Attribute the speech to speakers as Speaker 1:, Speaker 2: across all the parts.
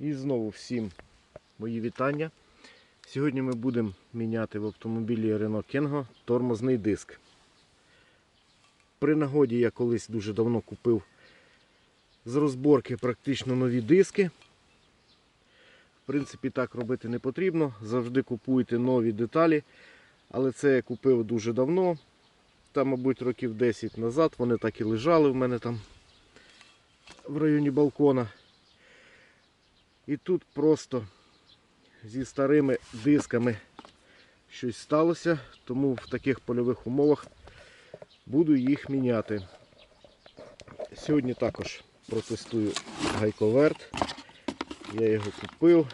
Speaker 1: І знову всім мої вітання. Сьогодні ми будемо міняти в автомобілі Renault Kengo тормозний диск. При нагоді я колись дуже давно купив з розборки практично нові диски. В принципі, так робити не потрібно. Завжди купуйте нові деталі. Але це я купив дуже давно. Там, мабуть, років 10 назад. Вони так і лежали в мене там в районі балкона. І тут просто зі старими дисками щось сталося, тому в таких польових умовах буду їх міняти. Сьогодні також протестую гайковерт. Я його купив.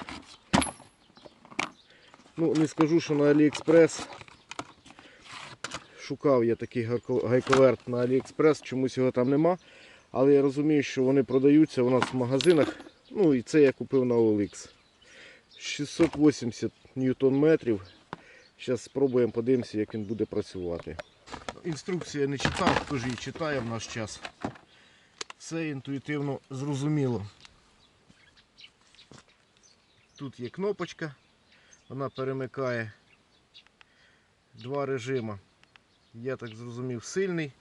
Speaker 1: Ну, не скажу, що на Аліекспрес. Шукав я такий гайковерт на Аліекспрес, чомусь його там нема. Але я розумію, що вони продаються у нас в магазинах. Ну і це я купив на OLX. 680 ньютон метрів. Зараз спробуємо подивимося, як він буде працювати. Інструкцію я не читав, хто ж її читає в наш час. Все інтуїтивно зрозуміло. Тут є кнопочка, вона перемикає два режими. Я так зрозумів, сильний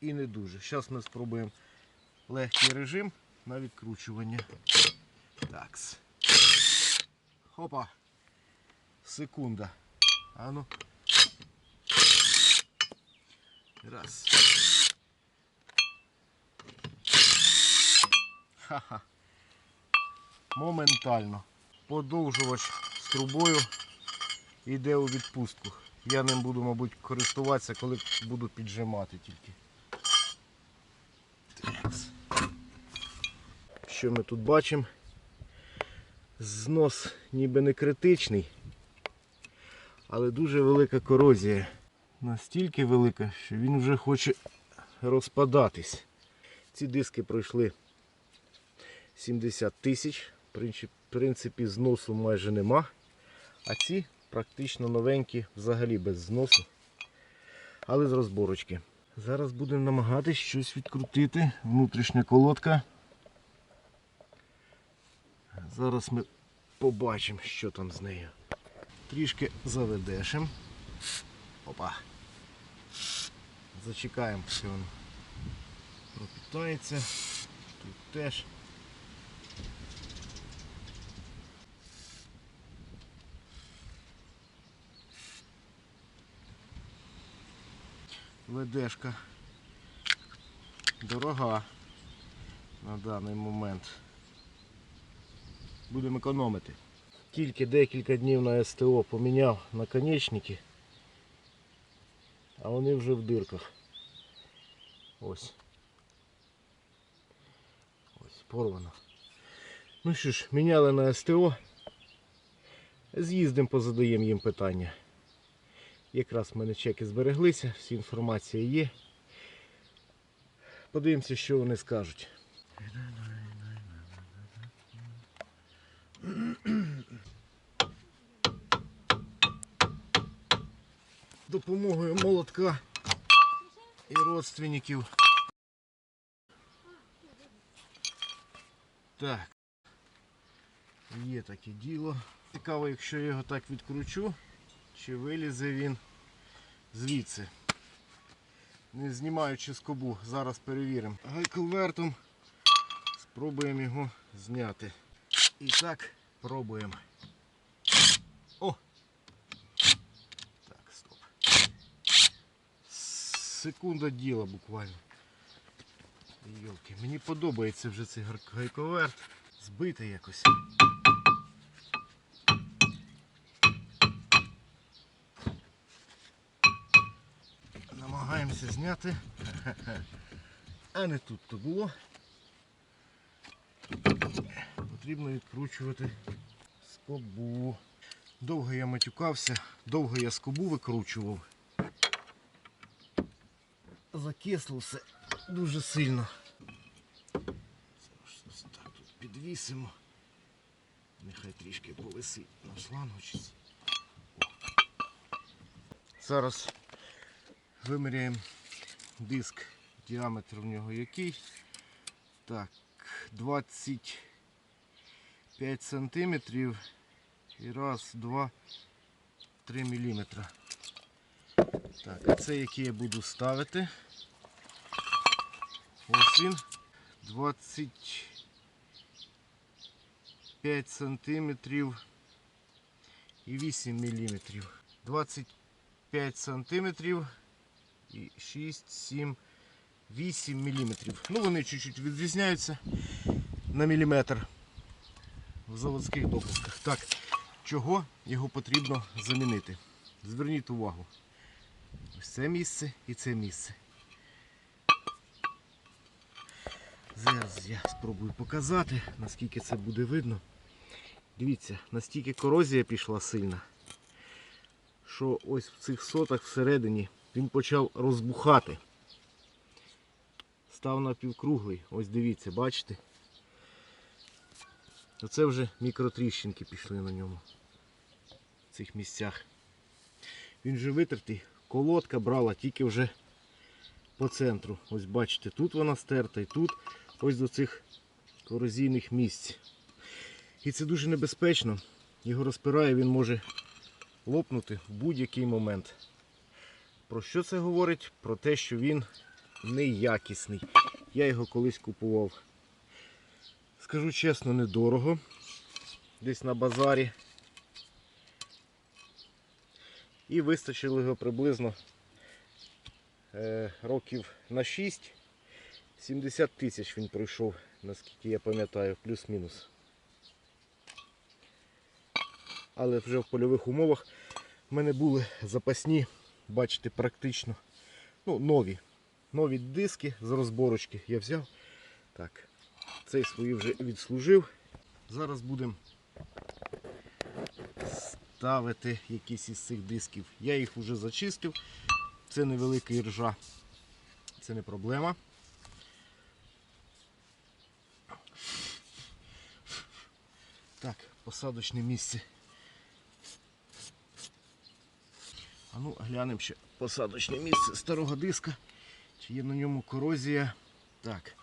Speaker 1: і не дуже. Зараз ми спробуємо легкий режим на відкручування. Такс. Хопа. Секунда. Ану. Раз. Ха-ха. Моментально. Подовжувач з трубою йде у відпустку. Я ним буду, мабуть, користуватися, коли буду піджимати тільки. Що ми тут бачимо? Знос ніби не критичний, але дуже велика корозія. Настільки велика, що він вже хоче розпадатись. Ці диски пройшли 70 тисяч. В принципі- зносу майже нема. А ці практично новенькі, взагалі без зносу. Але з розборочки. Зараз будемо намагатись щось відкрутити. Внутрішня колодка. Зараз ми побачимо, що там з нею. Трішки заведешим. Опа. Зачекаємо, поки воно пропітається. Тут теж. Ведешка дорога на даний момент. Будемо економити. Тільки декілька днів на СТО поміняв наконечники, а вони вже в дирках. Ось. Ось, порвано. Ну що ж, міняли на СТО. З'їздимо, позадаємо їм питання. Якраз в мене чеки збереглися, всі інформація є. Подивимося, що вони скажуть. Допомогою молотка і родственників. Так. Є таке діло. Цікаво, якщо я його так відкручу, чи вилізе він звідси. Не знімаючи скобу, зараз перевіримо. Гайковертом спробуємо його зняти. І так, пробуємо. О! Так, стоп. Секунда діла буквально. Йолки, мені подобається вже цей гайковерт. Збитий якось. Намагаємося зняти. А не тут то було. Потрібно відкручувати скобу. Довго я матюкався, довго я скобу викручував. Закисло все дуже сильно. Так тут підвісимо. Нехай трішки повисить на шлангочці. Зараз виміряємо диск, діаметр в нього який. Так, 20, 5 сантиметрів і раз, два, три міліметра. Так, це який я буду ставити. Ось він 25 сантиметрів і 8 міліметрів. 25 сантиметрів і 6, 7, 8 міліметрів. Ну вони чуть-чуть відрізняються на міліметр в заводських допусках. Так, чого його потрібно замінити? Зверніть увагу. Ось це місце і це місце. Зараз я спробую показати, наскільки це буде видно. Дивіться, настільки корозія пішла сильна, що ось в цих сотах всередині він почав розбухати. Став напівкруглий. Ось дивіться, бачите? Оце вже мікротріщинки пішли на ньому. В цих місцях. Він вже витертий. Колодка брала тільки вже по центру. Ось бачите, тут вона стерта і тут ось до цих корозійних місць. І це дуже небезпечно. Його розпирає, він може лопнути в будь-який момент. Про що це говорить? Про те, що він неякісний. Я його колись купував. Скажу чесно, недорого. Десь на базарі. І вистачило його приблизно е, років на 6. 70 тисяч він пройшов, наскільки я пам'ятаю, плюс-мінус. Але вже в польових умовах в мене були запасні, бачите, практично ну, нові. Нові диски з розборочки я взяв. Так, цей свої вже відслужив. Зараз будемо ставити якісь із цих дисків. Я їх вже зачистив. Це невеликий ржа. Це не проблема. Так, посадочне місце. А ну, глянемо ще посадочне місце старого диска. Чи є на ньому корозія? Так,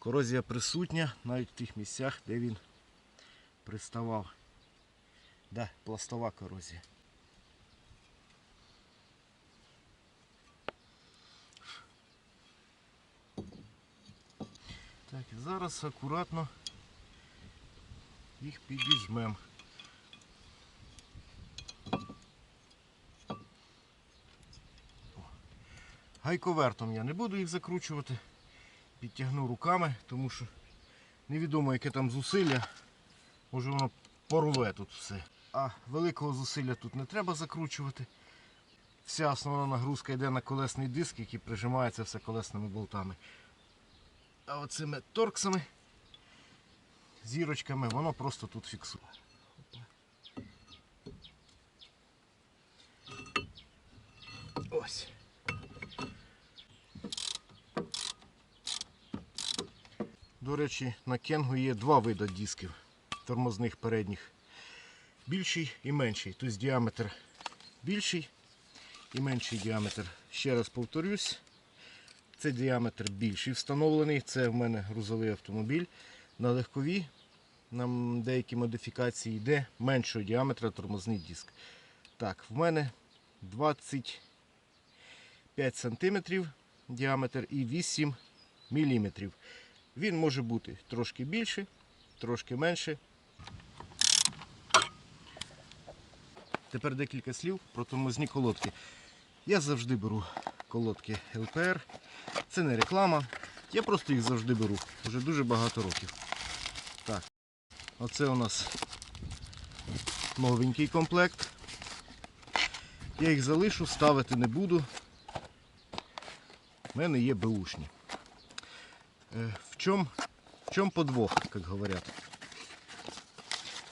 Speaker 1: корозія присутня навіть в тих місцях, де він приставав. Да, пластова корозія. Так, і зараз акуратно їх підізьмемо. Гайковертом я не буду їх закручувати. Підтягну руками, тому що невідомо яке там зусилля. Може воно порве тут все. А великого зусилля тут не треба закручувати. Вся основна нагрузка йде на колесний диск, який прижимається все колесними болтами. А оцими торксами, зірочками, воно просто тут фіксує. Ось. До речі, на Кенгу є два види дисків тормозних передніх. Більший і менший. Тобто діаметр більший і менший діаметр. Ще раз повторюсь, це діаметр більший встановлений. Це в мене грузовий автомобіль. На легкові нам деякі модифікації йде меншого діаметра тормозний диск. Так, в мене 25 см діаметр і 8 мм. Він може бути трошки більше, трошки менше. Тепер декілька слів про тормозні колодки. Я завжди беру колодки ЛПР. Це не реклама. Я просто їх завжди беру. Вже дуже багато років. Так, оце у нас новенький комплект. Я їх залишу, ставити не буду. У мене є беушні. Е, В чому подвох, як говорять?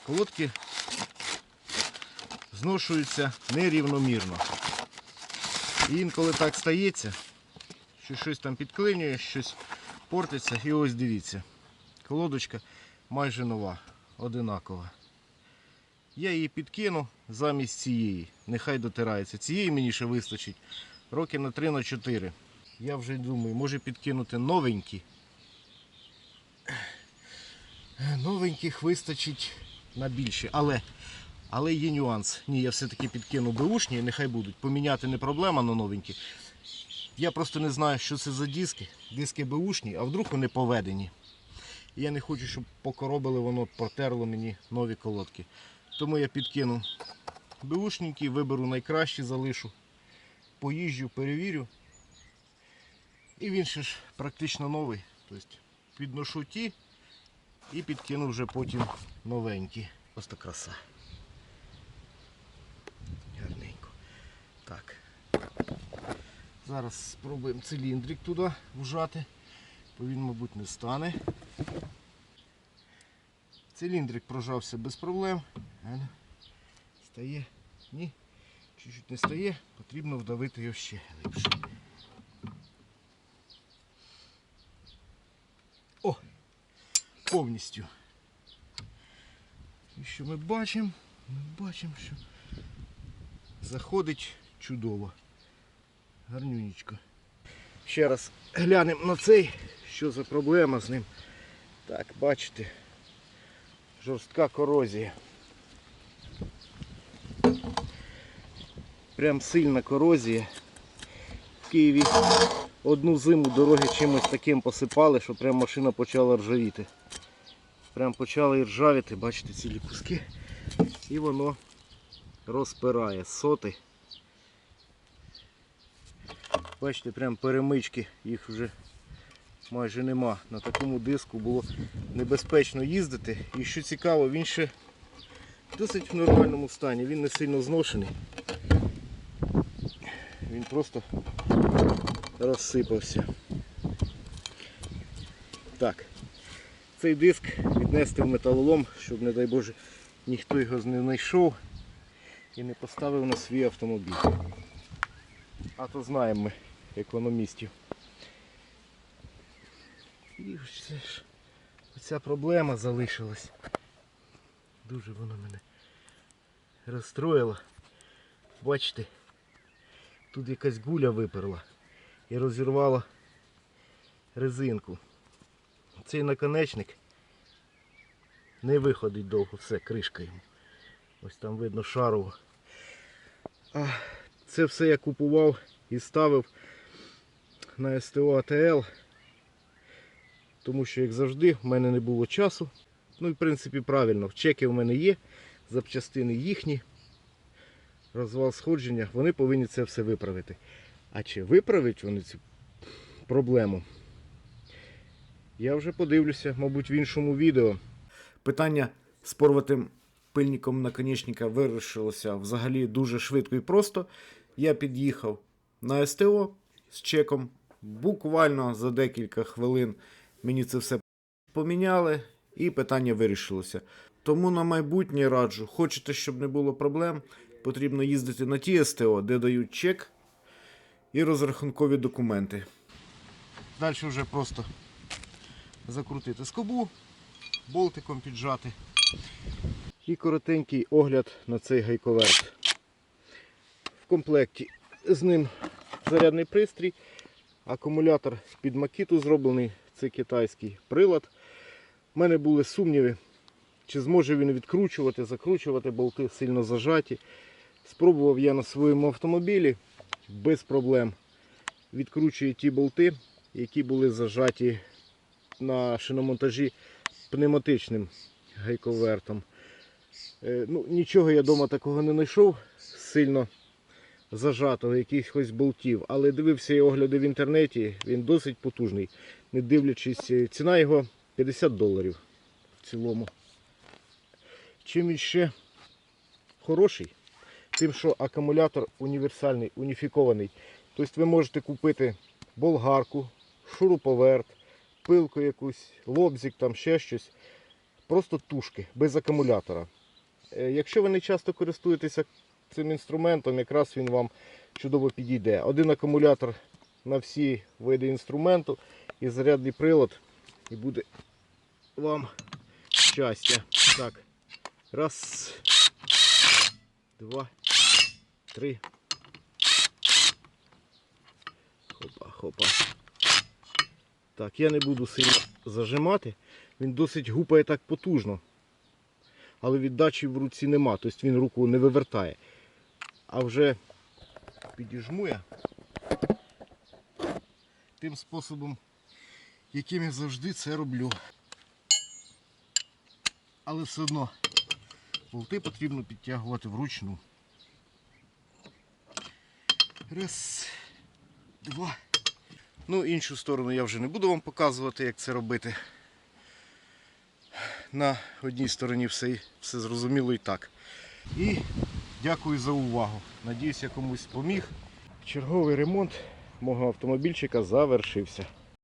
Speaker 1: Колодки зношуються нерівномірно. І інколи так стається, що щось там підклинює, щось портиться. І ось дивіться, колодочка майже нова, одинакова. Я її підкину замість цієї. Нехай дотирається. Цієї мені ще вистачить роки на 3 на 4. Я вже думаю, може підкинути новенькі. Новеньких вистачить на більше. Але, але є нюанс. Ні, я все-таки підкину беушні, нехай будуть. Поміняти не проблема на новенькі. Я просто не знаю, що це за диски. Диски беушні, а вдруг вони поведені. Я не хочу, щоб покоробили воно, протерло мені нові колодки. Тому я підкину беушненькі, виберу найкращі, залишу. Поїжджу, перевірю. І він ще ж практично новий. Тобто підношу ті і підкину вже потім новенькі. Просто краса. Гарненько. Так. Зараз спробуємо циліндрик туди вжати, бо він, мабуть, не стане. Циліндрик прожався без проблем. Стає? Ні. Чуть-чуть не стає, потрібно вдавити його ще глибше. О! Повністю. І що ми бачимо? Ми бачимо, що заходить чудово. Гарнюнечко. Ще раз глянемо на цей, що за проблема з ним. Так, бачите, жорстка корозія. Прям сильна корозія. В Києві одну зиму дороги чимось таким посипали, що прям машина почала ржавіти. Прям почали ржавіти, бачите, цілі куски. І воно розпирає соти. Бачите, прям перемички, їх вже майже нема. На такому диску було небезпечно їздити. І що цікаво, він ще досить в нормальному стані, він не сильно зношений. Він просто розсипався. Так. Цей диск віднести в металолом, щоб, не дай Боже, ніхто його не знайшов і не поставив на свій автомобіль. А то знаємо ми економістів. І це ж оця проблема залишилась. Дуже вона мене розстроїла. Бачите, тут якась гуля виперла і розірвала резинку. Цей наконечник не виходить довго, все, кришка йому. Ось там видно шарово. А це все я купував і ставив на СТО АТЛ. Тому що, як завжди, в мене не було часу. Ну і в принципі правильно, чеки в мене є, запчастини їхні, розвал сходження, вони повинні це все виправити. А чи виправить вони цю проблему? Я вже подивлюся, мабуть, в іншому відео. Питання з порватим пильником наконечника вирішилося взагалі дуже швидко і просто. Я під'їхав на СТО з чеком. Буквально за декілька хвилин мені це все поміняли і питання вирішилося. Тому на майбутнє раджу, хочете, щоб не було проблем, потрібно їздити на ті СТО, де дають чек і розрахункові документи. Далі вже просто закрутити скобу, болтиком піджати. І коротенький огляд на цей гайковерт. В комплекті з ним зарядний пристрій, акумулятор під макіту зроблений, це китайський прилад. У мене були сумніви, чи зможе він відкручувати, закручувати, болти сильно зажаті. Спробував я на своєму автомобілі без проблем. Відкручує ті болти, які були зажаті на шиномонтажі пневматичним гайковертом. Е, Ну, нічого я вдома такого не знайшов сильно зажатого, якихось болтів, але дивився я огляди в інтернеті, він досить потужний. Не дивлячись, е, ціна його 50 доларів в цілому. Чим він ще хороший, тим, що акумулятор універсальний, уніфікований. Тобто ви можете купити болгарку, шуруповерт, пилку якусь, лобзик, там ще щось. Просто тушки, без акумулятора. Е, Якщо ви не часто користуєтеся цим інструментом, якраз він вам чудово підійде. Один акумулятор на всі види інструменту і зарядний прилад, і буде вам щастя. Так. Раз, два, три. Хопа, хопа. Так, я не буду сильно зажимати, Він досить гупає так потужно. Але віддачі в руці нема, тобто він руку не вивертає. А вже підіжму я тим способом, яким я завжди це роблю. Але все одно болти потрібно підтягувати вручну. Раз, два. Ну, іншу сторону я вже не буду вам показувати, як це робити. На одній стороні все, все зрозуміло і так. І дякую за увагу. Надіюсь, я комусь поміг. Черговий ремонт мого автомобільчика завершився.